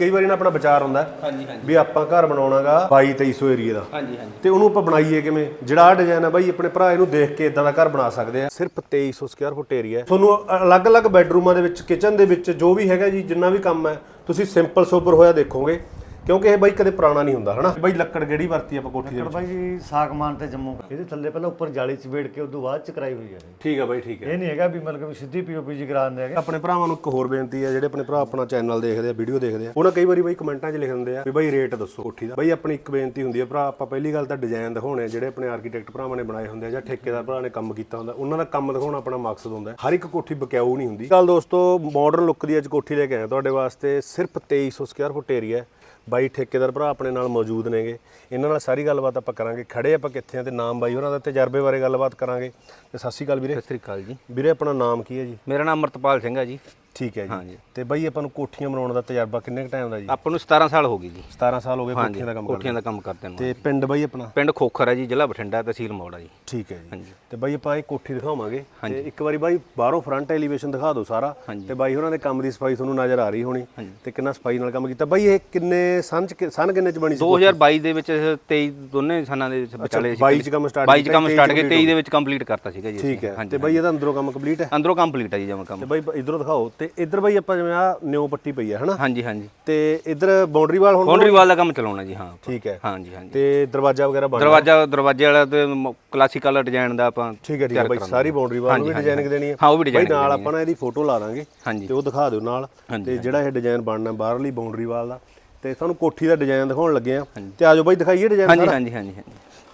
ਕਈ ਵਾਰੀ ਨਾ ਆਪਣਾ ਵਿਚਾਰ ਹੁੰਦਾ ਹਾਂਜੀ ਹਾਂਜੀ। ਵੀ ਆਪਾਂ ਘਰ ਬਣਾਉਣਾਗਾ 22 2300 ਏਰੀਆ ਦਾ। ਹਾਂਜੀ ਹਾਂਜੀ। ਤੇ ਉਹਨੂੰ ਆਪਾਂ ਬਣਾਈਏ ਕਿਵੇਂ? ਜਿਹੜਾ ਆ ਡਿਜ਼ਾਈਨ ਹੈ ਬਾਈ ਆਪਣੇ ਭਰਾ ਇਹਨੂੰ ਦੇਖ ਕੇ ਇਦਾਂ ਦਾ ਘਰ ਬਣਾ ਸਕਦੇ ਆ। ਸਿਰਫ 2300 ਸਕੁਅਰ ਫੁੱਟ ਏਰੀਆ ਤੁਹਾਨੂੰ ਅਲੱਗ-ਅਲੱਗ ਬੈੱਡਰੂਮਾਂ ਦੇ ਵਿੱਚ ਕਿਚਨ ਦੇ ਵਿੱਚ ਜੋ ਵੀ ਹੈਗਾ ਜੀ ਜਿੰਨਾ ਵੀ ਕੰਮ ਹੈ ਤੁਸੀਂ ਸਿੰਪਲ ਸੋਬਰ ਹੋਇਆ ਦੇਖੋਗੇ। ਕਿਉਂਕਿ ਇਹ ਬਾਈ ਕਦੇ ਪੁਰਾਣਾ ਨਹੀਂ ਹੁੰਦਾ ਹਨਾ? ਬਾਈ ਲੱਕੜ ਕਿਹੜੀ ਵਰਤੀ ਆਪਾਂ ਕੋਠੀ ਦੇ ਲੱਕੜ ਵਿੱਚ? ਬਾਈ ਜੀ ਸਾਗਮਾਨ ਤੇ ਜੰਮੂ। ਇਹਦੇ ਥੱਲੇ ਪਹਿਲਾਂ ਉੱਪਰ ਜਾਲੀ ਚ ਵੇੜ ਕੇ ਉਦੋਂ ਬਾਅਦ ਚ ਕਰਾਈ ਹੋਈ ਹੈ ਇਹ। ਠੀਕ ਹੈ ਬਾਈ ਠੀਕ ਹੈ ਇਹ ਨਹੀਂ ਹੈਗਾ ਵੀ ਮਤਲਬ ਵੀ ਸਿੱਧੀ ਪੀਓਪੀ ਜੀ ਕਰਾਉਂਦੇ ਹੈਗੇ। ਆਪਣੇ ਭਰਾਵਾਂ ਨੂੰ ਇੱਕ ਹੋਰ ਬੇਨਤੀ ਹੈ ਜਿਹੜੇ ਆਪਣੇ ਭਰਾ ਆਪਣਾ ਚੈਨਲ ਦੇਖਦੇ ਆ ਵੀਡੀਓ ਦੇਖਦੇ ਆ ਉਹਨਾਂ ਕਈ ਵਾਰੀ ਬਾਈ ਕਮੈਂਟਾਂ 'ਚ ਲਿਖ ਦਿੰਦੇ ਆ ਵੀ ਬਾਈ ਰੇਟ ਦੱਸੋ ਕੋਠੀ ਦਾ। ਬਾਈ ਆਪਣੀ ਇੱਕ ਬੇਨਤੀ ਹੁੰਦੀ ਹੈ ਭਰਾ ਆਪਾਂ ਪਹਿਲੀ ਗੱਲ ਤਾਂ ਡਿਜ਼ਾਈਨ ਦਿਖਾਉਣੇ ਆ ਜਿਹੜੇ ਆਪਣੇ ਆਰਕੀਟੈਕਟ ਭਰਾਵਾਂ ਨੇ ਬਣਾਏ ਹੁੰਦੇ ਆ ਜਾਂ ਠੇਕੇਦਾਰ ਭਰਾ ਨੇ ਕੰਮ ਕੀਤਾ ਹੁੰਦਾ ਉਹਨਾਂ ਦਾ ਕੰਮ ਦਿਖਾਉਣਾ ਆਪਣਾ ਮਕਸਦ ਹੁੰਦਾ ਹੈ। ਹਰ ਇੱਕ ਕੋਠੀ ਬਕਿਆਊ ਨਹੀਂ ਹੁੰਦੀ। ਕੱਲ ਦੋਸਤੋ ਮਾਡਰਨ ਲੁੱਕ ਦੀ ਅੱਜ ਕੋਠੀ ਲੈ ਕੇ ਆਇਆ ਤੁਹਾਡੇ ਵਾਸਤੇ ਸਿਰਫ 2300 ਸਕੁਅਰ ਫੁੱਟ ਏਰੀਆ ਹੈ। ਬਾਈ ਠੇਕੇਦਾਰ ਭਰਾ ਆਪਣੇ ਨਾਲ ਮੌਜੂਦ ਨੇਗੇ। ਇਹਨਾਂ ਨਾਲ ਸਾਰੀ ਗੱਲਬਾਤ ਆਪਾਂ ਕਰਾਂਗੇ। ਖੜੇ ਆਪਾਂ ਕਿੱਥੇ ਆ ਤੇ ਨਾਮ ਬਾਈ ਉਹਨਾਂ ਦਾ ਤਜਰਬੇ ਬਾਰੇ ਗੱਲਬਾਤ ਕਰਾਂਗੇ। ਤੇ ਸਤਿ ਸ਼੍ਰੀ ਅਕਾਲ ਵੀਰੇ। ਸਤਿ ਸ੍ਰੀ ਅਕਾਲ ਜੀ। ਵੀਰੇ ਆਪਣਾ ਨਾਮ ਕੀ ਹੈ ਜੀ? ਮੇਰਾ ਨਾਮ ਅਮਰਤਪਾਲ ਸਿੰਘ ਹੈ ਜੀ। ਠੀਕ ਹੈ ਜੀ। ਹਾਂਜੀ। ਤੇ ਬਾਈ ਆਪਾਂ ਨੂੰ ਕੋਠੀਆਂ ਬਣਾਉਣ ਦਾ ਤਜਰਬਾ ਕਿੰਨੇ ਕੁ ਟਾਈਮ ਦਾ ਜੀ? ਆਪਾਂ ਨੂੰ 17 ਸਾਲ ਹੋ ਗਏ ਜੀ। 17 ਸਾਲ ਹੋ ਗਏ ਕੋਠੀਆਂ ਦਾ ਕੰਮ ਕਰਦੇ ਕੋਠੀਆਂ ਦਾ ਕੰਮ ਕਰਦੇ ਨੂੰ ਤੇ ਪਿੰਡ ਬਾਈ ਆਪਣਾ? ਪਿੰਡ ਖੋਖਰ ਹੈ ਜੀ ਜ਼ਿਲ੍ਹਾ ਬਠਿੰਡਾ ਤਹਿਸੀਲ ਮੋੜ ਹੈ ਜੀ। ਠੀਕ ਹੈ ਜੀ। ਹਾਂਜੀ। ਤੇ ਬਾਈ ਆਪਾਂ ਇਹ ਕੋਠੀ ਦਿਖਾਵਾਂਗੇ। ਤੇ ਇੱਕ ਵਾਰੀ ਬਾਈ ਬਾਹਰੋਂ ਫਰੰਟ ਐਲੀਵੇਸ਼ਨ ਦਿਖਾ ਦਿਓ ਸਾਰਾ। ਹਾਂਜੀ। ਤੇ ਬਾਈ ਉਹਨਾਂ ਦੇ ਕੰਮ ਦੀ ਸਫ਼ਾਈ ਤੁਹਾਨੂੰ ਨਜ਼ਰ ਆ ਰਹੀ ਹੋਣੀ। ਤੇ ਕਿੰਨਾ ਸਫ਼ਾਈ ਨਾਲ ਕੰਮ ਕੀਤਾ। ਬਾਈ ਇਹ ਕਿੰਨੇ ਸੰਨ ਚ ਕਿ- ਸੰਨ ਕਿੰਨੇ ਚ ਬਣੀ ਸੀ 2022 ਦੇ ਵਿੱਚ 23 ਦੋਨੇ ਸਾਲਾਂ ਦੇ ਵਿੱਚ ਵਿਚਾਲੇ 22 ਚ ਕੰਮ start 22 ਚ ਕੰਮ ਸਟਾਰਟ ਕੀਤਾ 23 ਦੇ ਵਿੱਚ ਕੰਪਲੀਟ ਕਰਤਾ ਸੀਗਾ ਜੀ ਅਸੀਂ। ਠੀਕ ਹੈ। ਤੇ ਬਾਈ ਇਹਦਾ ਅੰਦਰੋਂ ਕੰਮ ਕੰਪਲੀਟ ਹੈ? ਅੰਦਰੋਂ ਕੰਪਲੀਟ ਹੈ ਜੀ ਜਮਾ ਕੰਮ। ਤੇ ਬਾਈ ਇਧਰੋਂ ਦਿਖਾਓ। ਤੇ ਇਧਰ ਬਾਈ ਆਪਾਂ ਜਿਵੇਂ ਆ ਨਿਓ ਪੱਟੀ ਪਈ ਹੈ ਹਨਾ? ਹਾਂਜੀ ਹਾਂਜੀ। ਤੇ ਇਧਰ ਬਾਉਂਡਰੀ ਵਾਲ ਹੁਣ ਬਾਉਂਡਰੀ ਵਾਲ ਦਾ ਕੰਮ ਚਲਾਉਣਾ ਜੀ ਹਾਂ। ਠੀਕ ਹੈ। ਹਾਂਜੀ ਹਾਂਜੀ। ਤੇ ਦਰਵਾਜ਼ਾ ਵਗੈਰਾ ਬਣ ਦਰਵਾਜ਼ਾ ਦਰਵਾਜ਼ੇ ਵਾਲਾ ਤੇ ਕਲਾਸੀਕਲ ਡਿਜ਼ਾਈਨ ਦਾ ਆਪਾਂ ਠੀਕ ਹੈ ਠੀਕ ਹੈ। ਬਾਈ ਸਾਰੀ ਬਾਉਂਡਰੀ ਵਾਲ ਵੀ ਡਿਜ਼ਾਈਨਿੰਗ ਦੇਣੀ ਹੈ। ਹਾਂ ਉਹ ਵੀ ਬਾਈ ਡਿਜ਼ਾਈਨ ਨਾਲ ਆਪਾਂ ਨਾ ਇਹਦੀ ਫੋਟੋ ਲਾ ਦਾਂਗੇ ਤੇ ਉਹ ਦਿਖਾ ਦਿਓ ਨਾਲ। ਤੇ ਜਿਹੜਾ ਇਹ ਡਿਜ਼ਾਈਨ ਬਣਨਾ ਬਾਹਰਲੀ ਬਾਉਂਡਰੀ ਵਾਲ ਦਾ ਤੇ ਤੁਹਾਨੂੰ ਕੋਠੀ ਦਾ ਡਿਜ਼ਾਈਨ ਦਿਖਾਉਣ ਲੱਗੇ ਆ ਤੇ ਆਜੋ ਬਾਈ ਦਿਖਾਈਏ ਡਿਜ਼ਾਈਨ ਹਾਂਜੀ ਹਾਂਜੀ ਹਾਂਜੀ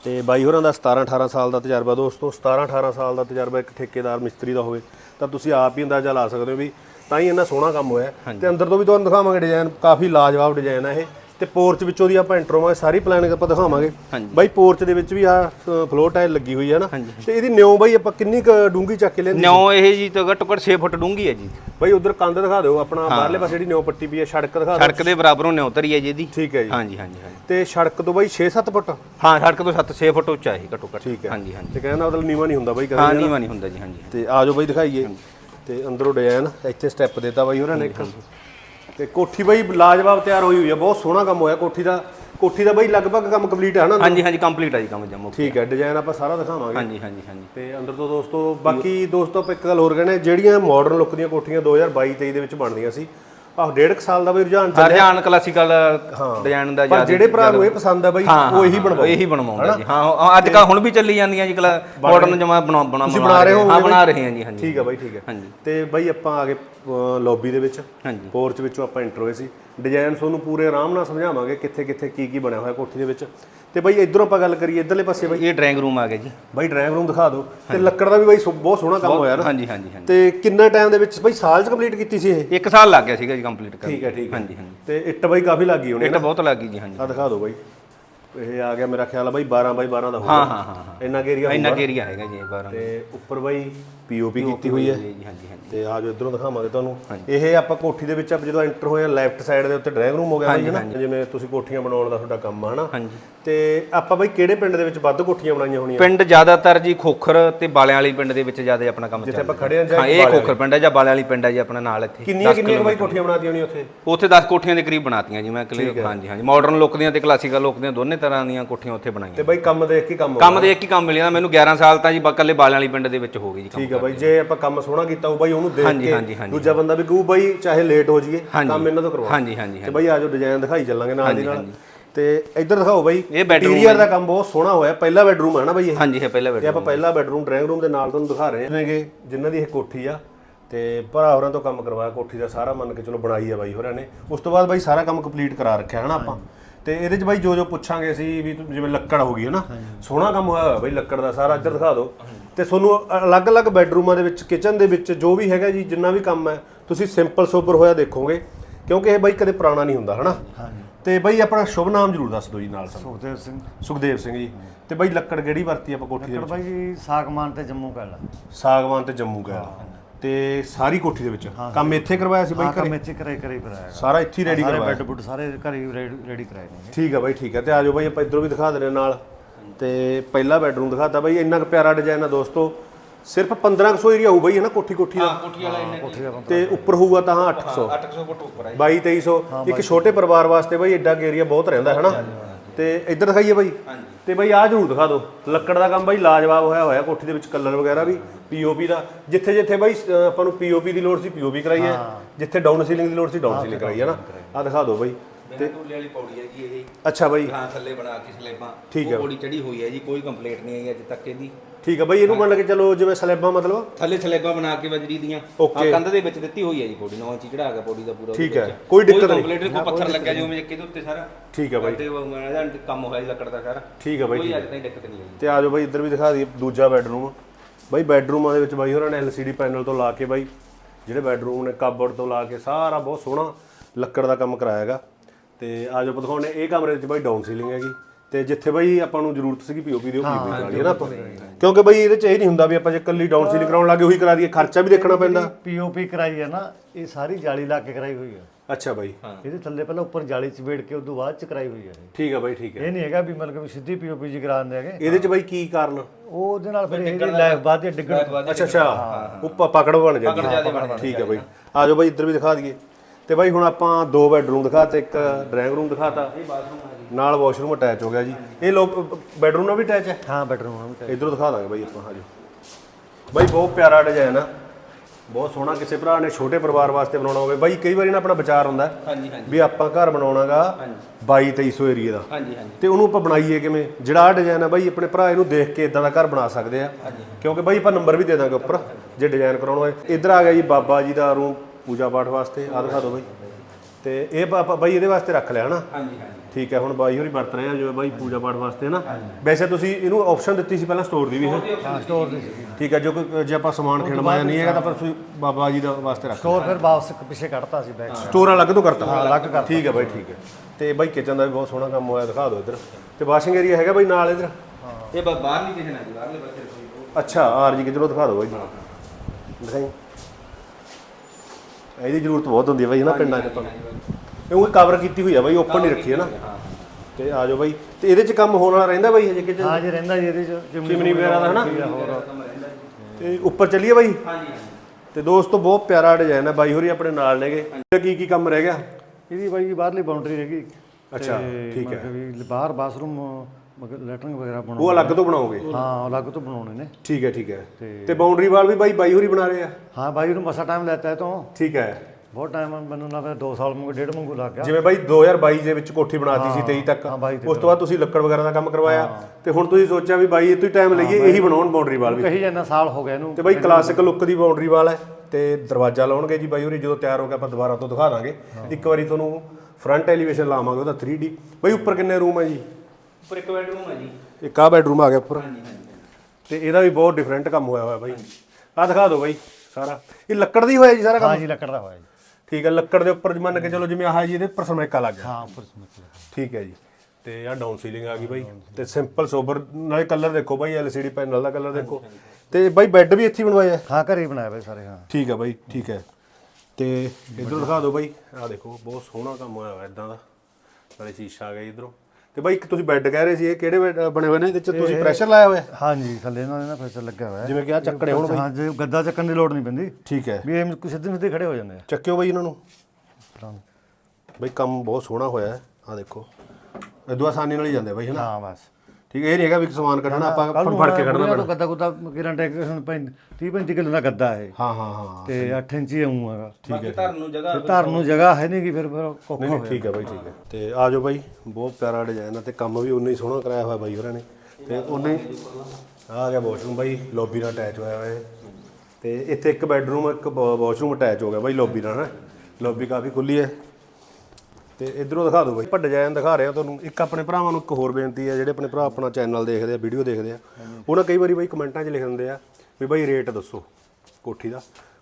ਤੇ ਬਾਈ ਹੋਰਾਂ ਦਾ 17 18 ਸਾਲ ਦਾ ਤਜਰਬਾ ਦੋਸਤੋ 17 18 ਸਾਲ ਦਾ ਤਜਰਬਾ ਇੱਕ ਠੇਕੇਦਾਰ ਮਿਸਤਰੀ ਦਾ ਹੋਵੇ ਤਾਂ ਤੁਸੀਂ ਆਪ ਹੀ ਅੰਦਾਜ਼ਾ ਲਾ ਸਕਦੇ ਹੋ ਵੀ ਤਾਂ ਹੀ ਇੰਨਾ ਸੋਹਣਾ ਕੰਮ ਹੋਇਆ। ਤੇ ਅੰਦਰ ਤੋਂ ਵੀ ਤੁਹਾਨੂੰ ਦਿਖਾਵਾਂਗੇ ਡਿਜ਼ਾਈਨ ਕਾਫੀ ਲਾਜਵਾਬ ਡਿਜ਼ਾਈਨ ਹੈ ਇਹ। ਤੇ ਪੋਰਚ ਵਿੱਚੋਂ ਦੀ ਆਪਾਂ ਇੰਟਰੋਵਾਂ ਸਾਰੀ ਪਲਾਨਿੰਗ ਆਪਾਂ ਦਿਖਾਵਾਂਗੇ। ਬਾਈ ਪੋਰਚ ਦੇ ਵਿੱਚ ਵੀ ਆ ਫਲੋਰ ਟਾਇਲ ਲੱਗੀ ਹੋਈ ਹੈ ਨਾ। ਤੇ ਇਹਦੀ ਨਿਉ ਬਾਈ ਆਪਾਂ ਕਿੰਨੀ ਕੁ ਡੂੰਗੀ ਚੱਕ ਕੇ ਲੈਂਦੇ ਨਿਉ ਇਹ ਜੀ ਤਾਂ ਘੱਟੋ ਘੱਟ 6 ਫੁੱਟ ਡੂੰਗੀ ਹੈ ਜੀ। ਬਾਈ ਉਧਰ ਕੰਧ ਦਿਖਾ ਦਿਓ ਆਪਣਾ ਬਾਹਰਲੇ ਪਾਸੇ ਜਿਹੜੀ ਨਿਉ ਪੱਟੀ ਪਈ ਹੈ ਸੜਕ ਦਿਖਾ ਦਿਓ। ਸੜਕ ਦੇ ਬਰਾਬਰੋਂ ਨਿਉ ਧਰੀ ਹੈ ਜੀ ਇਹਦੀ। ਠੀਕ ਹੈ ਜੀ। ਹਾਂਜੀ ਹਾਂਜੀ ਹਾਂਜੀ। ਤੇ ਸੜਕ ਤੋਂ ਬਾਈ 6-7 ਫੁੱਟ? ਹਾਂ ਸੜਕ ਤੋਂ 7 6 ਫੁੱਟ ਉੱਚਾ ਹੈ ਘੱਟੋ ਘੱਟ। ਠੀਕ ਹੈ ਹਾਂਜੀ ਹਾਂਜੀ। ਤੇ ਕਹਿੰਦਾ ਮਤਲਬ ਨੀਵਾ ਨਹੀਂ ਹੁੰਦਾ ਬਾਈ ਕਦੇ ਹਾਂ ਨੀਵਾ ਨਹੀਂ ਹੁੰਦਾ ਜੀ ਹਾਂਜੀ। ਤੇ ਆਜੋ ਬਾਈ ਦਿਖਾਈਏ। ਤੇ ਅੰਦਰੋਂ ਡਿਜ਼ਾਈਨ ਇੱਥੇ ਸਟੈਪ ਦਿੱਤਾ ਬਾਈ ਉਹਨਾਂ ਨੇ ਇੱਕ। ਤੇ ਕੋਠੀ ਬਾਈ ਲਾਜਵਾਬ ਤਿਆਰ ਹੋਈ ਹੋਈ ਹੈ ਬਹੁਤ ਸੋਹਣਾ ਕੰਮ ਹੋਇਆ ਕੋਠੀ ਦਾ। ਕੋਠੀ ਦਾ ਬਾਈ ਲਗਭਗ ਕੰਮ ਕੰਪਲੀਟ ਹੈ ਨਾ ਹਾਂਜੀ ਹਾਂਜੀ ਕੰਪਲੀਟ ਹੈ ਜੀ ਕੰਮ ਜੰਮੂ। ਠੀਕ ਹੈ ਡਿਜ਼ਾਈਨ ਆਪਾਂ ਸਾਰਾ ਦਿਖਾਵਾਂਗੇ। ਹਾਂਜੀ ਹਾਂਜੀ ਹਾਂਜੀ। ਤੇ ਅੰਦਰ ਤੋਂ ਦੋਸਤੋ ਬਾਕੀ ਦੋਸਤੋ ਆਪਾਂ ਇੱਕ ਗੱਲ ਹੋਰ ਕਹਿੰਦੇ ਜਿਹੜੀਆਂ ਮਾਡਰਨ ਲੁੱਕ ਦੀਆਂ ਕੋਠੀਆਂ 2022 23 ਦੇ ਵਿੱਚ ਬਣਦੀਆਂ ਸੀ ਆਹ ਡੇਢ ਕੁ ਸਾਲ ਦਾ ਵੀ ਰੁਝਾਨ ਚੱਲਿਆ। ਹਰਜਾਨ ਕਲਾਸੀਕਲ ਡਿਜ਼ਾਈਨ ਦਾ ਪਰ ਜਿਹੜੇ ਭਰਾ ਨੂੰ ਇਹ ਪਸੰਦ ਆ ਬਾਈ ਉਹ ਇਹੀ ਬਣਵਾਓ ਇਹੀ ਬਣਵਾਉਂਦਾ ਜੀ। ਹਾਂ ਅੱਜ ਕੱਲ ਹੁਣ ਵੀ ਚੱਲੀ ਜਾਂਦੀਆਂ ਜੀ ਕਲਾ ਮਾਡਰਨ ਜਮਾ ਬਣਾ ਬਣਾ ਤੁਸੀਂ ਬਣਾ ਰਹੇ ਹੋ ਹਾਂ ਬਣਾ ਰਹੇ ਹਾਂ ਜੀ ਹਾਂਜੀ। ਠੀਕ ਆ ਬਾਈ ਠੀਕ ਹੈ ਹਾਂਜੀ। ਤੇ ਬਾਈ ਆਪਾਂ ਆ ਗਏ ਲੌਬੀ ਦੇ ਵਿੱਚ ਹਾਂਜੀ। ਪੋਰਚ ਵਿੱਚੋਂ ਆਪਾਂ ਇੰਟਰ ਹੋਏ ਸੀ। ਡਿਜ਼ਾਈਨ ਤੁਹਾਨੂੰ ਪੂਰੇ ਆਰਾਮ ਨਾਲ ਸਮਝਾਵਾਂਗੇ ਕਿੱਥੇ ਕਿੱਥੇ ਕੀ ਕੀ ਬਣਿਆ ਹੋਇਆ ਕੋਠੀ ਦੇ ਵਿੱਚ। ਤੇ ਬਾਈ ਇਧਰੋਂ ਆਪਾਂ ਗੱਲ ਕਰੀਏ ਇਧਰਲੇ ਪਾਸੇ ਬਾਈ। ਇਹ ਡਰਾਇੰਗ ਰੂਮ ਆ ਗਿਆ ਜੀ। ਬਾਈ ਡਰਾਈਵ ਰੂਮ ਦਿਖਾ ਦਿਓ। ਤੇ ਲੱਕੜ ਦਾ ਵੀ ਬਾਈ ਬਹੁਤ ਸੋਹਣਾ ਕੰਮ ਹੋਇਆ ਨਾ। ਹਾਂਜੀ ਹਾਂਜੀ ਹਾਂਜੀ। ਤੇ ਕਿੰਨਾ ਟਾਈਮ ਦੇ ਵਿੱਚ ਬਾਈ ਸਾਲ ਚ ਕੰਪਲੀਟ ਕੀਤੀ ਸੀ ਇਹ? ਇੱਕ ਸਾਲ ਲੱਗ ਗਿਆ ਸੀਗਾ ਜੀ ਕੰਪਲੀਟ ਕਰਨ। ਠੀਕ ਹੈ ਠੀਕ ਹੈ। ਹਾਂਜੀ ਹਾਂਜੀ। ਤੇ ਇੱਟ ਬਾਈ ਕਾਫੀ ਲੱਗੀ ਹੋਣੀ ਤਾਂ ਬਹੁਤ ਲੱਗ ਜੀ ਹਾਂਜੀ। ਆ ਦਿਖਾ ਦਿਓ ਬਾਈ। ਇਹ ਆ ਗਿਆ ਮੇਰਾ ਖਿਆਲ ਆ ਬਾਈ 12 ਬਾਈ 12 ਦਾ ਹੋਊਗਾ। ਹਾਂ ਹਾਂ ਹਾਂ ਇੰਨਾ ਏਰੀਆ ਇੰਨਾ ਏਰੀਆ ਹੈਗਾ ਜੀ 12 ਤੇ ਉੱਪਰ ਬਾਈ ਪੀਓਪੀ ਕੀਤੀ ਹੋਈ ਹੈ। ਜੀ ਹਾਂਜੀ ਹਾਂਜੀ। ਤੇ ਆ ਜੋ ਇਧਰੋਂ ਦਿਖਾਵਾਂਗੇ ਤੁਹਾਨੂੰ। ਇਹ ਆਪਾਂ ਕੋਠੀ ਦੇ ਵਿੱਚ ਆਪਾਂ ਜਦੋਂ ਐਂਟਰ ਹੋਏ ਆ ਲੈਫਟ ਸਾਈਡ ਦੇ ਉੱਤੇ ਡਰਾਇੰਗ ਰੂਮ ਹੋ ਗਿਆ ਬਾਈ ਹਨਾ? ਜਿਵੇਂ ਤੁਸੀਂ ਕੋਠੀਆਂ ਬਣਾਉਣ ਦਾ ਤੁਹਾਡਾ ਕੰਮ ਆ ਹਾਂਜੀ। ਤੇ ਆਪਾਂ ਬਾਈ ਕਿਹੜੇ ਪਿੰਡ ਦੇ ਵਿੱਚ ਵੱਧ ਕੋਠੀਆਂ ਬਣਾਈਆਂ ਹੋਣੀਆਂ? ਪਿੰਡ ਜ਼ਿਆਦਾਤਰ ਜੀ ਖੋਖਰ ਤੇ ਬਾਲਿਆਂ ਵਾਲੀ ਪਿੰਡ ਦੇ ਵਿੱਚ ਜ਼ਿਆਦਾ ਆਪਣਾ ਕੰਮ ਚੱਲਦਾ। ਆਪਾਂ ਖੜੇ ਆ ਜਾਂ ਹਾਂ ਇਹ ਖੋਖਰ ਪਿੰਡ ਹੈ ਜਾਂ ਬਾਲਿਆਂ ਵਾਲੀ ਪਿੰਡ ਹੈ ਜੀ ਆਪਣਾ ਨਾਲ ਇੱਥੇ। ਕਿੰਨੀਆਂ ਕਿੰਨੀਆਂ ਕੁ ਬਾਈ ਕੋਠੀਆਂ ਬਣਾਤੀਆਂ ਹੋਣੀਆਂ ਉੱਥੇ? ਉੱਥੇ 10 ਕੋਠੀਆਂ ਦੇ ਕਰੀਬ ਬਣਾਤੀਆਂ ਜੀ ਮੈਂ ਕਲੀਅਰ ਹਾਂਜੀ ਹਾਂਜੀ। ਮਾਡਰਨ ਲੁੱਕ ਦੀਆਂ ਤੇ ਕਲਾਸੀਕਲ ਲੁੱਕ ਦੀਆਂ ਦੋਨੇ ਤਰ੍ਹਾਂ ਦੀਆਂ ਕੋਠੀਆਂ ਉੱਥੇ ਬਣਾਈਆਂ। ਤੇ ਬਾਈ ਕੰਮ ਦੇਖ ਕੇ ਕੰਮ ਹੋ ਕੰਮ ਦੇ ਇੱਕ ਹੀ ਕੰਮ ਮਿਲਿਆ। ਮੈਨੂੰ 11 ਸਾਲ ਤਾਂ ਜੀ ਬ- ਇਕੱਲੇ ਬਾਲਿਆਂ ਵਾਲੀ ਪਿੰਡ ਦੇ ਵਿੱਚ ਹੋ ਗਈ ਜੀ ਕੰਮ। ਠੀਕ ਆ ਬਾਈ ਜੇ ਆਪਾਂ ਕੰਮ ਸੋਹਣਾ ਕੀਤਾ ਉਹ ਬਾਈ ਉਹਨੂੰ ਦੇਖ ਕੇ। ਦੂਜਾ ਬੰਦਾ ਵੀ ਕਹੂ ਬਾਈ ਚਾਹੇ ਲੇਟ ਹੋ ਜਾਈਏ ਕੰਮ ਇਹਨਾਂ ਤੋਂ ਕਰਵਾ। ਹਾਂਜੀ ਹਾਂਜੀ ਤੇ ਬਾਈ ਆਜੋ ਡਿਜ਼ਾਈਨ ਦਿਖਾਈ ਚੱਲਾਂਗੇ ਨਾਲ ਦੀ ਨਾਲ। ਤੇ ਇੱਧਰ ਦਿਖਾਓ ਬਾਈ ਇੰਟੀਰੀਅਰ ਦਾ ਕੰਮ ਬਹੁਤ ਸੋਹਣਾ ਹੋਇਆ ਪਹਿਲਾ ਬੈਡਰੂਮ ਹੈ ਨਾ ਬਾਈ ਇਹ? ਹਾਂਜੀ ਇਹ ਪਹਿਲਾ ਤੇ ਬੈਠ ਆਪਾਂ ਪਹਿਲਾ ਬੈਡਰੂਮ ਡਰਾਇੰਗ ਰੂਮ ਦੇ ਨਾਲ ਤੁਹਾਨੂੰ ਦਿਖਾ ਰਹੇ ਨੇਗੇ ਜਿਨ੍ਹਾਂ ਦੀ ਇਹ ਕੋਠੀ ਆ। ਤੇ ਭਰਾ ਹੋਰਾਂ ਤੋਂ ਕੰਮ ਕਰਵਾਇਆ ਕੋਠੀ ਦਾ ਸਾਰਾ ਮੰਨ ਕੇ ਚਲੋ ਬਣਾਈ ਆ ਬਾਈ ਹੋਰਾਂ ਨੇ। ਉਸ ਤੋਂ ਬਾਅਦ ਬਾਈ ਸਾਰਾ ਕੰਮ ਕੰਪਲੀਟ ਕਰਾ ਰੱਖਿਆ ਹਨਾ ਆਪਾਂ। ਤੇ ਇਹਦੇ ਚ ਬਾਈ ਜੋ ਜੋ ਪੁੱਛਾਂਗੇ ਅਸੀਂ ਵੀ ਤੁ- ਜਿਵੇਂ ਲੱਕੜ ਹੋ ਗਈ ਹਨਾ ਸੋਹਣਾ ਕੰਮ ਹੋਇਆ ਹੋਇਆ ਬਾਈ ਲੱਕੜ ਦਾ ਸਾਰਾ ਇੱਧਰ ਦਿਖਾ ਦਿਓ। ਤੇ ਤੁਹਾਨੂੰ ਅਲੱਗ-ਅਲੱਗ ਬੈਡਰੂਮਾਂ ਦੇ ਵਿੱਚ ਕਿਚਨ ਦੇ ਵਿੱਚ ਜੋ ਵੀ ਹੈਗਾ ਜੀ ਜਿੰਨਾ ਵੀ ਕੰਮ ਹੈ ਤੁਸੀਂ ਸਿੰਪਲ ਸੋਬਰ ਹੋਇਆ ਦੇਖੋਗੇ ਕਿਉਂਕਿ ਇਹ ਬਾਈ ਕਦੇ ਪੁਰਾਣਾ ਨਹੀਂ ਹੁੰਦਾ ਹਨਾ? ਹਾਂਜੀ। ਤੇ ਬਾਈ ਆਪਣਾ ਸ਼ੁਭ ਨਾਮ ਜ਼ਰੂਰ ਦੱਸ ਦਿਓ ਜੀ ਨਾਲ ਸਾਨੂੰ। ਸੁਖਦੇਵ ਸਿੰਘ। ਸੁਖਦੇਵ ਸਿੰਘ ਜੀ। ਤੇ ਬਾਈ ਲੱਕੜ ਕਿਹੜੀ ਵਰਤੀ ਆਪਾਂ ਕੋਠੀ ਦੇ ਲੱਕੜ ਬਾਈ ਜੀ ਸਾਗਮਾਨ ਤੇ ਜੰਮੂ ਕਹਿਲਾ ਸਾਗਵਾਨ ਤੇ ਜੰਮੂ ਗਿਆ ਤੇ ਸਾਰੀ ਕੋਠੀ ਦੇ ਵਿੱਚ। ਕੰਮ ਇੱਥੇ ਕਰਵਾਇਆ ਸੀ ਬਾਈ ਹਾਂ ਘਰੇ? ਕੰਮ ਇੱਥੇ ਕਰਾਈ ਕਰਾਈ ਕਰਾਇਆ। ਸਾਰਾ ਇੱਥੇ ਹੀ ਕਰਵਾਇਆ। ਬੈੱਡ ਬੁੱਡ ਸਾਰੇ ਘਰੇ ਰੈਡੀ ਕਰਾਏ ਨੇ। ਠੀਕ ਆ ਬਾਈ ਠੀਕ ਆ। ਤੇ ਆਜੋ ਬਾਈ ਆਪਾਂ ਇਧਰੋਂ ਵੀ ਦਿਖਾ ਦਿੰਦੇ ਹਾਂ ਨਾਲ। ਤੇ ਪਹਿਲਾ ਬੈਡਰੂਮ ਦਿਖਾਤਾ ਬਾਈ ਇੰਨਾ ਕੁ ਪਿਆਰਾ ਡਿਜ਼ਾਈਨ ਆ ਦੋਸਤੋ। ਸਿਰਫ 1500 ਏਰੀਆ ਹੋਊ ਬਈ ਹੈ ਨਾ ਕੋਠੀ ਕੋਠੀ ਦਾ ਕੋਠੀ ਵਾਲਾ ਇੰਨੇ ਤੇ ਉੱਪਰ ਹੋਊਗਾ ਤਾਂ 800 800 ਫੁੱਟ ਉੱਪਰ ਹੈ 22 2300 ਇੱਕ ਛੋਟੇ ਪਰਿਵਾਰ ਵਾਸਤੇ ਬਈ ਐਡਾ ਏਰੀਆ ਬਹੁਤ ਰਹਿੰਦਾ ਹੈ ਨਾ? ਤੇ ਇੱਧਰ ਦਿਖਾਈਏ ਬਈ। ਤੇ ਬਈ ਆਹ ਜ਼ਰੂਰ ਦਿਖਾ ਦਿਓ। ਲੱਕੜ ਦਾ ਕੰਮ ਬਈ ਲਾਜਵਾਬ ਹੋਇਆ ਹੋਇਆ ਕੋਠੀ ਦੇ ਵਿੱਚ ਕਲਰ ਵਗੈਰਾ ਵੀ ਪੀਓਪੀ ਦਾ। ਜਿੱਥੇ ਜਿੱਥੇ ਬਈ ਅ, ਆਪਾਂ ਨੂੰ ਪੀਓਪੀ ਦੀ ਲੋੜ ਸੀ ਪੀਓਪੀ ਕਰਾਈ ਹੈ। ਜਿੱਥੇ ਡਾਊਨ ਸੀਲਿੰਗ ਦੀ ਲੋੜ ਸੀ ਡਾਊਨ ਸੀਲਿੰਗ ਕਰਾਈ ਹੈ ਨਾ। ਆਹ ਦਿਖਾ ਦਿਓ ਬਈ। ਤੇ ਟੂਲੇ ਵਾਲੀ ਪੌੜੀ ਹੈ ਜੀ ਇਹ। ਅੱਛਾ ਬਈ। ਹਾਂ ਥੱਲੇ ਬਣਾ ਕੇ ਸਲੇਬਾਂ। ਠੀਕ ਹੈ। ਉਹ ਪੌੜੀ ਚੜੀ ਹੋਈ ਹੈ ਜੀ ਕੋਈ ਕੰਪਲੇਂਟ ਨਹੀਂ ਆਈ ਅੱਜ ਤੱਕ ਇਹਦੀ। ਠੀਕ ਹੈ ਬਈ ਇਹਨੂੰ ਮੰਨ ਕੇ ਚਲੋ ਜਿਵੇਂ ਸਲੈਬਾਂ ਮਤਲਬ। ਥੱਲੇ ਸਲੇਬਾਂ ਬਣਾ ਕੇ ਬਜਰੀ ਦੀਆਂ। Okay. ਆਹ ਕੰਧ ਦੇ ਵਿੱਚ ਦਿੱਤੀ ਹੋਈ ਹੈ ਜੀ ਪੌੜੀ 9 ਇੰਚ ਚੜਾ ਕੇ ਪੌੜੀ ਦਾ ਪੂਰਾ ਠੀਕ ਹੈ। ਵਿੱਚ। ਕੋਈ ਦਿੱਕਤ ਨਹੀਂ। ਕੰਪਲੇਂਟ ਕੋਈ ਪੱਥਰ ਲੱਗਿਆ ਜਿਵੇਂ ਇੱਕ ਇਹਦੇ ਉੱਤੇ ਸਾਰਾ। ਠੀਕ ਹੈ ਬਾਈ। ਤੇ ਉਹ ਮੇਰਾ ਕੰਮ ਹੋਇਆ ਜੀ ਲੱਕੜ ਦਾ ਸਾਰਾ। ਠੀਕ ਹੈ ਬਾਈ ਕੋਈ ਠੀਕ ਅੱਜ ਤਾਈਂ ਦਿੱਕਤ ਨਹੀਂ ਆਈ। ਤੇ ਆਜੋ ਬਾਈ ਇੱਧਰ ਵੀ ਦਿਖਾ ਦਈਏ ਦੂਜਾ ਬੈੱਡਰੂਮ ਬਾਈ ਬੈੱਡਰੂਮਾਂ ਦੇ ਵਿੱਚ ਬਾਈ ਹੋਰਾਂ ਨੇ LCD ਪੈਨਲ ਤੋਂ ਲਾ ਕੇ ਬਾਈ ਜਿਹੜੇ ਬੈੱਡਰੂਮ ਨੇ ਕਬਰਡ ਤੋਂ ਲਾ ਕੇ ਸਾਰਾ ਬਹੁਤ ਸੋਹਣਾ ਲੱਕੜ ਦਾ ਕੰਮ ਕਰਾਇਆ ਹੈਗਾ। ਤੇ ਆਜੋ ਦਿਖਾਉਣੇ ਇਹ ਕਮਰੇ ਵਿੱਚ ਬਾਈ ਡਾਊਨ ਸੀਲਿੰਗ ਹੈਗੀ। ਤੇ ਜਿੱਥੇ ਬਾਈ ਆਪਾਂ ਨੂੰ ਜ਼ਰੂਰਤ ਸੀਗੀ ਪੀਓਪੀ ਦੀ ਉਹ ਪੀਓਪੀ ਕਰਾ ਲਈ ਹੈ ਨਾ ਆਪਾਂ। ਕਿਉਂਕਿ ਬਾਈ ਇਹਦੇ ਚ ਇਹ ਨਹੀਂ ਹੁੰਦਾ ਵੀ ਆਪਾਂ ਜੇ ਕੱਲੀ ਡਾਊਨ ਸੀਲਿੰਗ ਕਰਾਉਣ ਲੱਗੇ ਉਹੀ ਕਰਾ ਦਈਏ ਖਰਚਾ ਵੀ ਦੇਖਣਾ ਪੈਂਦਾ। ਪੀਓਪੀ ਕਰਾਈ ਹੈ ਨਾ ਇਹ ਸਾਰੀ ਜਾਲੀ ਲਾ ਕੇ ਕਰਾਈ ਹੋਈ ਹੈ। ਅੱਛਾ ਬਾਈ। ਇਹਦੇ ਥੱਲੇ ਪਹਿਲਾਂ ਉੱਪਰ ਜਾਲੀ ਚ ਵੇੜ ਕੇ ਉਦੋਂ ਬਾਅਦ ਚ ਕਰਾਈ ਹੋਈ ਹੈ। ਠੀਕ ਹੈ ਬਾਈ ਠੀਕ ਹੈ ਇਹ ਨਹੀਂ ਹੈਗਾ ਵੀ ਮਤਲਬ ਵੀ ਸਿੱਧੀ ਪੀਓਪੀ ਜੀ ਕਰਾ ਦਿੰਦੇ ਹੈਗੇ। ਇਹਦੇ ਚ ਬਾਈ ਕੀ ਕਾਰਨ? ਉਹ ਉਹਦੇ ਨਾਲ ਫਿਰ ਇਹਦੀ ਲਾਈਫ ਬਾਅਦ ਚ ਡਿੱਗਣ ਅੱਛਾ ਅੱਛਾ। ਉਹ ਪ- ਪਕੜ ਬਣ ਜਾਂਦੀ ਹੈ। ਠੀਕ ਹੈ। ਬਾਈ। ਆ ਜਾਓ ਬਾਈ ਇੱਧਰ ਵੀ ਦਿਖਾ ਦਈਏ। ਤੇ ਬਾਈ ਹੁਣ ਆਪਾਂ ਦੋ ਬੈੱਡਰੂਮ ਦਿਖਾਤੇ ਇੱਕ ਡਰਾਇੰਗ ਰੂਮ ਦਿਖਾਤਾ। ਨਾਲ ਵਾਸ਼ਰੂਮ ਅਟੈਚ ਹੋ ਗਿਆ ਜੀ। ਇਹ ਲੋ ਬੈੱਡਰੂਮ ਨਾਲ ਵੀ ਅਟੈਚ ਹੈ? ਹਾਂ ਬੈਡਰੂਮ ਨੂੰ ਇਧਰੋਂ ਦਿਖਾ ਦਾਂਗੇ ਬਾਈ ਆਪਾਂ ਹਾਜੋ। ਬਾਈ ਬਹੁਤ ਪਿਆਰਾ ਡਿਜ਼ਾਈਨ ਆ। ਬਹੁਤ ਸੋਹਣਾ ਕਿਸੇ ਭਰਾ ਨੇ ਛੋਟੇ ਪਰਿਵਾਰ ਵਾਸਤੇ ਬਣਾਉਣਾ ਹੋਵੇ। ਬਾਈ ਕਈ ਵਾਰੀ ਨਾ ਆਪਣਾ ਵਿਚਾਰ ਹੁੰਦਾ ਹੈ ਹਾਂਜੀ ਹਾਂਜੀ। ਵੀ ਆਪਾਂ ਘਰ ਬਣਾਉਣਾਗਾ 22 2300 ਏਰੀਆ ਦਾ। ਹਾਂਜੀ ਹਾਂਜੀ। ਤੇ ਉਹਨੂੰ ਆਪਾਂ ਬਣਾਈਏ ਕਿਵੇਂ? ਜਿਹੜਾ ਆ ਡਿਜ਼ਾਈਨ ਆ ਬਾਈ ਆਪਣੇ ਭਰਾ ਇਹਨੂੰ ਦੇਖ ਕੇ ਇਦਾਂ ਦਾ ਘਰ ਬਣਾ ਸਕਦੇ ਆ। ਕਿਉਂਕਿ ਬਾਈ ਆਪਾਂ ਨੰਬਰ ਵੀ ਦੇ ਦਾਂਗੇ ਉੱਪਰ ਜੇ ਡਿਜ਼ਾਈਨ ਕਰਾਉਣਾ ਹੋਏ। ਇੱਧਰ ਆ ਗਿਆ ਜੀ ਬਾਬਾ ਜੀ ਦਾ ਰੂਮ ਪੂਜਾ ਪਾਠ ਵਾਸਤੇ ਆ ਦਿਖਾ ਦਿਓ ਬਾਈ। ਤੇ ਇਹ ਆਪਾਂ ਬਾਈ ਇਹਦੇ ਵਾਸਤੇ ਰੱਖ ਲਿਆ ਹਨਾ? ਹਾਂਜੀ ਹਾਂਜੀ। ਠੀਕ ਹੈ ਹੁਣ ਬਾਈ ਹੋਰੀ ਵਰਤ ਰਹੇ ਆ ਜਿਵੇਂ ਬਾਈ ਪੂਜਾ ਪਾਠ ਵਾਸਤੇ ਨਾ ਵੈਸੇ ਤੁਸੀਂ ਇਹਨੂੰ ਆਪਸ਼ਨ ਦਿੱਤੀ ਸੀ ਪਹਿਲਾਂ ਸਟੋਰ ਦੀ ਵੀ ਹੈ? ਹਾਂ ਸਟੋਰ ਦੇ। ਠੀਕ ਹੈ ਜੋ ਕੋਈ ਜੇ ਆਪਾਂ ਸਮਾਨ ਖਿੰਡਵਾਇਆ ਨਹੀਂ ਹੈਗਾ ਤਾਂ ਪਰ ਤੁਸੀਂ ਬਾਬਾ ਜੀ ਦਾ ਵਾਸਤੇ ਰੱਖ ਸਟੋਰ ਫਿਰ ਵਾਪਸ ਪਿੱਛੇ ਕੱਢਤਾ ਸੀ ਬੈਕ ਸਟੋਰ ਅਲੱਗ ਤੋਂ ਕਰਤਾ। ਹਾਂ, ਅਲੱਗ ਕਰਤਾ। ਠੀਕ ਹੈ ਬਾਈ ਠੀਕ ਹੈ। ਤੇ ਬਾਈ ਕਿਚਨ ਦਾ ਵੀ ਬਹੁਤ ਸੋਹਣਾ ਕੰਮ ਹੋਇਆ ਦਿਖਾ ਦਿਓ ਇੱਧਰ। ਤੇ ਵਾਸ਼ਿੰਗ ਏਰੀਆ ਹੈਗਾ ਬਾਈ ਨਾਲ ਇੱਧਰ? ਇਹ ਬਸ ਬਾਹਰਲੀ ਕਿਚਨ ਹੈ ਜੀ ਬਾਹਰਲੇ ਪਾਸੇ ਰਸੋਈ ਉਹ ਅੱਛਾ ਆਰ ਜੀ ਕਿ ਚਲੋ ਦਿਖਾ ਦਿਓ ਬਾਈ। ਦਿਖਾਈ। ਇਹਦੀ ਜ਼ਰੂਰਤ ਬਹੁਤ ਹੁੰਦੀ ਹੈ ਬਾਈ ਨਾ ਪਿੰਡਾਂ 'ਚ ਨੂੰ। ਕਿਉਂਕਿ ਕਵਰ ਕੀਤੀ ਹੋਈ ਆ ਬਾਈ ਓਪਨ ਨਹੀਂ ਰੱਖੀ ਹੈ ਨਾ। ਤੇ ਆ ਜਾਓ ਬਾਈ। ਤੇ ਇਹਦੇ 'ਚ ਕੰਮ ਹੋਣ ਵਾਲਾ ਰਹਿੰਦਾ ਬਾਈ ਹਜੇ ਕਿਚਨ ਹਾਂ ਜੀ ਰਹਿੰਦਾ ਜੀ ਇਹਦੇ ਚ ਚਿਮਨੀ ਵਗੈਰਾ ਦਾ ਹਨਾ? ਹੋਰ। ਤੇ ਉੱਪਰ ਚੱਲੀਏ ਬਾਈ? ਹਾਂਜੀ ਤੇ ਦੋਸਤੋ ਬਹੁਤ ਪਿਆਰਾ ਡਿਜ਼ਾਈਨ ਹੈ ਬਾਈ ਹੋਰੀ ਆਪਣੇ ਨਾਲ ਨੇਗੇ। ਤੇ ਕੀ ਕੀ ਕੰਮ ਰਹਿ ਗਿਆ? ਇਹਦੀ ਬਾਈ ਬਾਹਰਲੀ ਬਾਉਂਡਰੀ ਰਹਿ ਗਈ। ਅੱਛਾ, ਤੇ ਠੀਕ ਹੈ। ਵੀ ਬਾਹਰ ਬਾਥਰੂਮ ਮਗਰ ਲੈਟਰਿੰਗ ਵਗੈਰਾ ਉਹ ਬਣਾਉਣਾ ਅਲੱਗ ਤੋਂ ਬਣਾਓਗੇ? ਹਾਂ ਅਲੱਗ ਤੋਂ ਬਣਾਉਣੇ ਨੇ। ਠੀਕ ਹੈ ਠੀਕ ਹੈ। ਤੇ ਬਾਉਂਡਰੀ ਵਾਲ ਵੀ ਬਾਈ ਬਾਈ ਹੋਰੀ ਬਣਾ ਰਹੇ ਆ? ਹਾਂ ਬਾਈ ਨੂੰ ਮਸਾ ਟਾਈਮ ਲੈਤਾ ਹੈ ਤੋਂ। ਠੀਕ ਹੈ। ਬਹੁਤ ਟਾਈਮ ਮੈਨੂੰ ਲੱਗਦਾ 2 ਸਾਲ ਮੰਗੋ ਡੇਢ ਮੰਗੋ ਲੱਗ ਗਿਆ। ਜਿਵੇਂ ਬਾਈ 2022 ਦੇ ਵਿੱਚ ਕੋਠੀ ਬਣਾਤੀ ਸੀ 23 ਤੱਕ। ਉਸ ਤੋਂ ਬਾਅਦ ਤੁਸੀਂ ਲੱਕੜ ਵਗੈਰਾ ਦਾ ਕੰਮ ਕਰਵਾਇਆ। ਤੇ ਹੁਣ ਤੁਸੀਂ ਸੋਚਿਆ ਵੀ ਬਾਈ ਇਹ ਤੋਂ ਹੀ ਟਾਈਮ ਲਈਏ ਇਹੀ ਬਣਾਉਣ ਬਾਉਂਡਰੀ ਵਾਲ ਵੀ ਕਹੀ ਜਾਂਦਾ ਸਾਲ ਹੋ ਗਿਆ ਇਹਨੂੰ। ਤੇ ਬਾਈ ਕਲਾਸਿਕ ਲੁੱਕ ਦੀ ਬਾਉਂਡਰੀ ਵਾਲ ਹੈ। ਤੇ ਦਰਵਾਜ਼ਾ ਲਾਉਣਗੇ ਜੀ ਬਾਈ ਹੋਰੀ ਜਦੋਂ ਤਿਆਰ ਹੋ ਗਿਆ ਆਪਾਂ ਦੁਬਾਰਾ ਤੋਂ ਦਿਖਾ ਦਾਂਗੇ। ਇੱਕ ਵਾਰੀ ਤੁਹਾਨੂੰ ਫਰੰਟ ਐਲੀਵੇਸ਼ਨ ਲਾਵਾਂਗੇ ਉਹਦਾ 3D ਬਾਈ ਉੱਪਰ ਕਿੰਨੇ ਰੂਮ ਹੈ ਜੀ? ਉੱਪਰ ਇੱਕ ਬੈਡਰੂਮ ਹੈ ਜੀ। ਇੱਕ ਆ ਬੈਡਰੂਮ ਆ ਗਿਆ ਉੱਪਰ। ਹਾਂਜੀ ਹਾਂਜੀ ਤੇ ਇਹਦਾ ਵੀ ਬਹੁਤ ਡਿਫਰੈਂਟ ਕੰਮ ਹੋਇਆ ਹੋਇਆ ਬਾਈ। ਆ ਦਿਖਾ ਦਿਓ ਬਾਈ ਸਾਰਾ। ਇਹ ਲੱਕੜ ਦੀ ਹੋਇਆ ਜੀ ਸਾਰਾ ਕੰਮ? ਹਾਂ ਜੀ ਲੱਕੜ ਦਾ ਹੋਇਆ ਜੀ। ਠੀਕ ਹੈ ਲੱਕੜ ਦੇ ਉੱਪਰ ਮੰਨ ਕੇ ਚਲੋ ਜਿਵੇਂ ਆਹ ਜੀ ਇਹਦੇ ਉੱਪਰ ਸਰਮੈਕਾ ਲੱਗ ਗਿਆ। ਹਾਂ ਉੱਪਰ ਸਮਝ ਠੀਕ ਹੈ ਜੀ। ਤੇ ਆ ਡਾਊਨ ਸੀਲਿੰਗ ਆ ਗਈ ਬਾਈ। ਤੇ ਸਿੰਪਲ ਸੋਬਰ ਨਾਲੇ ਕਲਰ ਦੇਖੋ ਬਾਈ LCD ਪੈਨਲ ਦਾ ਕਲਰ ਦੇਖੋ। ਤੇ ਬਾਈ ਬੈੱਡ ਵੀ ਇੱਥੇ ਹੀ ਬਣਵਾਇਆ ਹਾਂ ਘਰੇ ਹੀ ਬਣਾਇਆ ਬਾਈ ਸਾਰੇ ਹਾਂ। ਠੀਕ ਹੈ ਬਾਈ ਠੀਕ ਹੈ। ਤੇ ਇਧਰੋਂ ਦਿਖਾ ਦਿਓ ਬਾਈ। ਆ ਦੇਖੋ ਬਹੁਤ ਸੋਹਣਾ ਕੰਮ ਹੋਇਆ ਹੋਇਆ ਇਦਾਂ ਦਾ। ਨਾਲੇ ਸ਼ੀਸ਼ਾ ਆ ਗਿਆ ਇਧਰੋਂ। ਤੇ ਬਾਈ ਇੱਕ ਤੁਸੀਂ ਬੈੱਡ ਕਹਿ ਰਹੇ ਸੀ ਇਹ ਕਿਹੜੇ ਬੈੱਡ ਬਣੇ ਹੋਏ ਨੇ ਇਹਦੇ ਚ? ਤੁਸੀਂ ਪ੍ਰੈਸ਼ਰ ਲਾਇਆ ਹੋਇਆ? ਹਾਂ ਜੀ ਥੱਲੇ ਇਹਨਾਂ ਦੇ ਨਾ ਫੈਸਰ ਲੱਗਿਆ ਹੋਇਆ। ਹੈ ਜਿਵੇਂ ਕਿ ਆ ਚੱਕੜੇ ਹੁਣ ਬਾਈ। ਹਾਂ ਜੇ ਗੱਦਾ ਚੱਕਣ ਦੀ ਲੋੜ ਨਹੀਂ ਪੈਂਦੀ। ਠੀਕ ਹੈ। ਵੀ ਇਹ ਸਿੱਧੇ ਸਿੱਧੇ ਖੜੇ ਹੋ ਜਾਂਦੇ ਆ। ਚੱਕਿਓ ਬਾਈ ਇਹਨਾਂ ਨੂੰ। ਹਾਂ ਬਾਈ ਕੰਮ ਬਹੁਤ ਸੋਹਣਾ ਹੋਇਆ ਹੈ। ਆ ਦੇਖੋ। ਇਦੋਂ ਆਸਾਨੀ ਨਾਲ ਹੀ ਜਾਂਦੇ ਬਾਈ ਹਨਾ ਹਾਂ ਬਸ। ਠੀਕ ਹੈ ਇਹ ਨਹੀਂ ਹੈਗਾ ਵੀ ਸਮਾਨ ਕੱਢਣਾ ਆਪਾਂ ਫੜ ਕੇ ਕੱਢਣਾ ਕੱਢਣਾ ਗੱਦਾ ਗੁੱਦਾ ਕਿਰਨ ਟੈਕ ਹੁਣ 30 35 ਕਿਲੋ ਦਾ ਗੱਦਾ ਹੈ ਹਾਂ ਹਾਂ ਹਾਂ ਤੇ 8 ਇੰਚੀ ਆਉਂ ਹੈਗਾ। ਬਾਕੀ ਧਰਨ ਨੂੰ ਜਗ੍ਹਾ ਤੇ ਧਰਨ ਨੂੰ ਜਗ੍ਹਾ ਹੈ ਨਹੀਂ ਕਿ ਫਿਰ ਫਿਰ ਔਖਾ ਨਹੀਂ ਠੀਕ ਹੈ ਬਾਈ ਠੀਕ ਹੈ। ਤੇ ਆ ਜਾਓ ਬਾਈ ਬਹੁਤ ਪਿਆਰਾ ਡਿਜ਼ਾਈਨ ਹੈ ਤੇ ਕੰਮ ਵੀ ਉਨਾ ਹੀ ਸੋਹਣਾ ਕਰਾਇਆ ਹੋਇਆ ਬਾਈ ਹੋਰਾਂ ਨੇ। ਤੇ ਉਨਾ ਹੀ ਆ ਗਿਆ ਵਾਸ਼ਰੂਮ ਬਾਈ ਲੌਬੀ ਨਾਲ ਅਟੈਚ ਹੋਇਆ ਹੋਇਆ ਹੈ ਤੇ ਇੱਥੇ ਇੱਕ ਬੈੱਡਰੂਮ ਇੱਕ ਵਾਸ਼ਰੂਮ ਅਟੈਚ ਹੋ ਗਿਆ ਬਾਈ ਲੌਬੀ ਨਾਲ ਨਾ ਲੌਬੀ ਕਾਫੀ ਖੁੱਲੀ ਹੈ। ਤੇ ਇਧਰੋਂ ਦਿਖਾ ਦਿਓ ਬਾਈ। ਆਪਾਂ ਡਿਜ਼ਾਈਨ ਦਿਖਾ ਰਹੇ ਹਾਂ ਤੁਹਾਨੂੰ। ਇੱਕ ਆਪਣੇ ਭਰਾਵਾਂ ਨੂੰ ਇੱਕ ਹੋਰ ਬੇਨਤੀ ਹੈ ਜਿਹੜੇ ਆਪਣੇ ਭਰਾ ਆਪਣਾ ਚੈਨਲ ਦੇਖਦੇ ਆ ਵੀਡੀਓ ਦੇਖਦੇ ਆ। ਉਹਨਾਂ ਕਈ ਵਾਰੀ ਬਾਈ ਕਮੈਂਟਾਂ 'ਚ ਲਿਖ ਦਿੰਦੇ ਆ ਵੀ ਬਾਈ ਰੇਟ ਦੱਸੋ ਕੋਠੀ ਦਾ।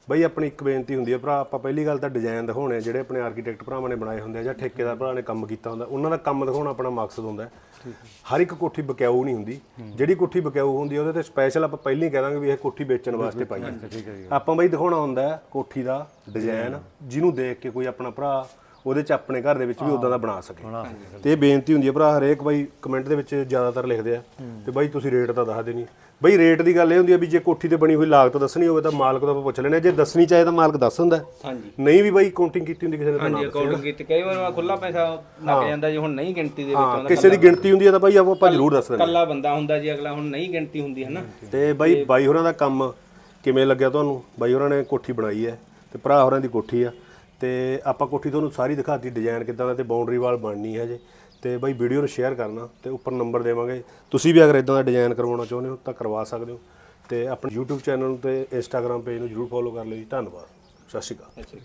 ਬਾਈ ਆਪਣੀ ਇੱਕ ਬੇਨਤੀ ਹੁੰਦੀ ਹੈ ਭਰਾ ਆਪਾਂ ਪਹਿਲੀ ਗੱਲ ਤਾਂ ਡਿਜ਼ਾਈਨ ਦਿਖਾਉਣੇ ਆ ਜਿਹੜੇ ਆਪਣੇ ਆਰਕੀਟੈਕਟ ਭਰਾਵਾਂ ਨੇ ਬਣਾਏ ਹੁੰਦੇ ਆ ਜਾਂ ਠੇਕੇਦਾਰ ਭਰਾ ਨੇ ਕੰਮ ਕੀਤਾ ਹੁੰਦਾ ਉਹਨਾਂ ਦਾ ਕੰਮ ਦਿਖਾਉਣਾ ਆਪਣਾ ਮਕਸਦ ਹੁੰਦਾ। ਹਰ ਇੱਕ ਕੋਠੀ ਬਕਿਆਊ ਨਹੀਂ ਹੁੰਦੀ। ਜਿਹੜੀ ਕੋਠੀ ਬਕਿਆਊ ਹੁੰਦੀ ਉਹਦੇ ਤੇ ਸਪੈਸ਼ਲ ਆਪਾਂ ਪਹਿਲਾਂ ਹੀ ਕਹਿ ਦਾਂਗੇ ਵੀ ਇਹ ਕੋਠੀ ਵੇਚਣ ਵਾਸਤੇ ਪਾਈ ਹੈ। ਆਪਾਂ ਬਾਈ ਦਿਖਾਉਣਾ ਹੁੰਦਾ ਕੋਠੀ ਦਾ ਡਿਜ਼ਾਈਨ ਜਿਹਨੂੰ ਦੇਖ ਕੇ ਕੋਈ ਆਪਣਾ ਭਰਾ ਉਹਦੇ ਚ ਆਪਣੇ ਘਰ ਦੇ ਵਿੱਚ ਵੀ ਉਦਾਂ ਦਾ ਬਣਾ ਸਕੇ। ਤੇ ਇਹ ਬੇਨਤੀ ਹੁੰਦੀ ਹੈ ਭਰਾ ਹਰੇਕ ਬਾਈ ਕਮੈਂਟ ਦੇ ਵਿੱਚ ਜ਼ਿਆਦਾਤਰ ਲਿਖਦੇ ਆ। ਤੇ ਬਾਈ ਤੁਸੀਂ ਰੇਟ ਤਾਂ ਦੱਸਦੇ ਨਹੀਂ। ਬਾਈ ਰੇਟ ਦੀ ਗੱਲ ਇਹ ਹੁੰਦੀ ਹੈ ਵੀ ਜੇ ਕੋਠੀ ਤੇ ਬਣੀ ਹੋਈ ਲਾਗਤ ਦੱਸਣੀ ਹੋਵੇ ਤਾਂ ਮਾਲਕ ਤੋਂ ਆਪਾਂ ਪੁੱਛ ਲੈਣੇ ਜੇ ਦੱਸਣੀ ਚਾਹੇ ਤਾਂ ਮਾਲਕ ਦੱਸ ਦਿੰਦਾ। ਹਾਂਜੀ। ਨਹੀਂ ਵੀ ਬਾਈ ਕਾਊਂਟਿੰਗ ਕੀਤੀ ਹੁੰਦੀ ਕਿਸੇ ਨੇ ਤਾਂ ਨਾ ਹਾਂਜੀ ਅਕਾਊਂਟ ਕੀਤੀ। ਕਈ ਵਾਰ ਖੁੱਲਾ ਪੈਸਾ ਲੱਗ ਜਾਂਦਾ ਜੀ ਹੁਣ ਨਹੀਂ ਗਿਣਤੀ ਦੇ ਵਿੱਚ ਹਾਂ ਆਉਂਦਾ ਕਿਸੇ ਦੀ ਗਿਣਤੀ ਹੁੰਦੀ ਹੈ ਤਾਂ ਬਾਈ ਆਪਾਂ ਆਪਾਂ ਜ਼ਰੂਰ ਦੱਸ ਦਿੰਦੇ ਕੱਲਾ ਬੰਦਾ ਹੁੰਦਾ ਜੀ ਅਗਲਾ ਹੁਣ ਨਹੀਂ ਗਿਣਤੀ ਹੁੰਦੀ ਹੈ ਨਾ ਤੇ ਬਾਈ ਬਾਈ ਹੋਰਾਂ ਦਾ ਕੰਮ ਕਿਵੇਂ ਲੱਗਿਆ ਤੁਹਾਨੂੰ? ਬਾਈ ਹੋਰਾਂ ਨੇ ਕੋਠੀ ਬਣਾਈ ਹੈ ਤੇ ਭਰਾ ਹੋਰਾਂ ਦੀ ਕੋਠੀ ਆ। ਤੇ ਆਪਾਂ ਕੋਠੀ ਤੁਹਾਨੂੰ ਸਾਰੀ ਦਿਖਾਤੀ ਡਿਜ਼ਾਈਨ ਕਿਦਾਂ ਦਾ ਤੇ ਬਾਉਂਡਰੀ ਵਾਲ ਬਣਨੀ ਹੈ ਜੇ ਤੇ ਬਾਈ ਵੀਡੀਓ ਨੂੰ ਸ਼ੇਅਰ ਕਰਨਾ ਤੇ ਉੱਪਰ ਨੰਬਰ ਦੇਵਾਂਗੇ। ਤੁਸੀਂ ਵੀ ਅਗਰ ਇਦਾਂ ਦਾ ਡਿਜ਼ਾਈਨ ਕਰਵਾਉਣਾ ਚਾਹੁੰਦੇ ਹੋ ਤਾਂ ਕਰਵਾ ਸਕਦੇ ਹੋ। ਤੇ ਆਪਣੇ YouTube ਚੈਨਲ ਤੇ Instagram ਪੇਜ ਨੂੰ ਜਰੂਰ ਫੋਲੋ ਕਰ ਲਿਓ ਜੀ। ਧੰਨਵਾਦ। ਸਤਿ ਸ਼੍ਰੀ ਅਕਾਲ।